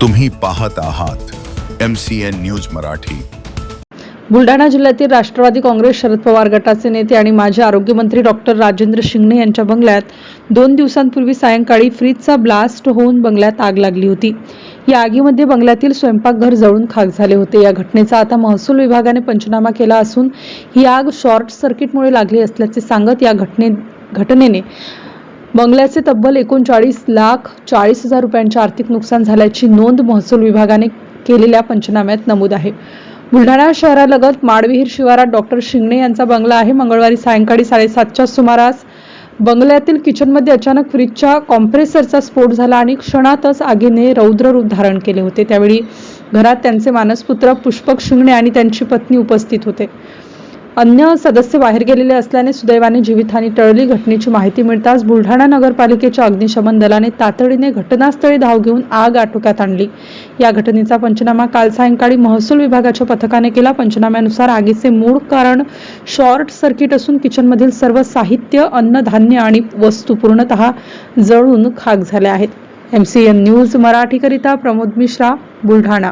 तुम्ही पाहत आहात M C N news Marathi. Buldhana जिल्ह्यातील राष्ट्रवादी काँग्रेस शरद पवार गटाचे नेते आणि माजी आरोग्यमंत्री डॉक्टर राजेंद्र शिंगणे यांच्या बंगल्यात दोन दिवसांपूर्वी सायंकाळी फ्रीजचा ब्लास्ट होऊन बंगल्यात आग लागली होती. या आगीमध्ये बंगल्यातील स्वयंपाकघर जळून खाक झाले होते. या घटनेचा आता महसूल विभागाने पंचनामा केला असून ही आग शॉर्ट सर्किटमुळे लागली असल्याचे सांगत या घटने घटनेने बंगल्याचे तब्बल एकोणचाळीस लाख चाळीस हजार रुपयांचे आर्थिक नुकसान झाल्याची नोंद महसूल विभागाने केलेल्या पंचनाम्यात नमूद आहे. बुलढाणा शहरालगत माडविहीर शिवारात डॉक्टर शिंगणे यांचा बंगला आहे. मंगळवारी सायंकाळी साडेसातच्या सुमारास बंगल्यातील किचनमध्ये अचानक फ्रीजच्या कॉम्प्रेसरचा स्फोट झाला आणि क्षणातच आगीने रौद्र रूप धारण केले होते. त्यावेळी घरात त्यांचे मानसपुत्र पुष्पक शिंगणे आणि त्यांची पत्नी उपस्थित होते. अन्य सदस्य बाहेर गेलेले असल्याने सुदैवाने जीवितहानी टळली. घटनेची माहिती मिळताच बुलढाणा नगरपालिकेच्या अग्निशमन दलाने तातडीने घटनास्थळी धाव घेऊन आग आटोक्यात आणली. या घटनेचा पंचनामा काल सायंकाळी महसूल विभागाच्या पथकाने केला. पंचनाम्यानुसार आगीचे मूळ कारण शॉर्ट सर्किट असून किचनमधील सर्व साहित्य अन्नधान्य आणि वस्तू पूर्णतः जळून खाक झाल्या आहेत. एम सी एन न्यूज मराठीकरिता प्रमोद मिश्रा बुलढाणा.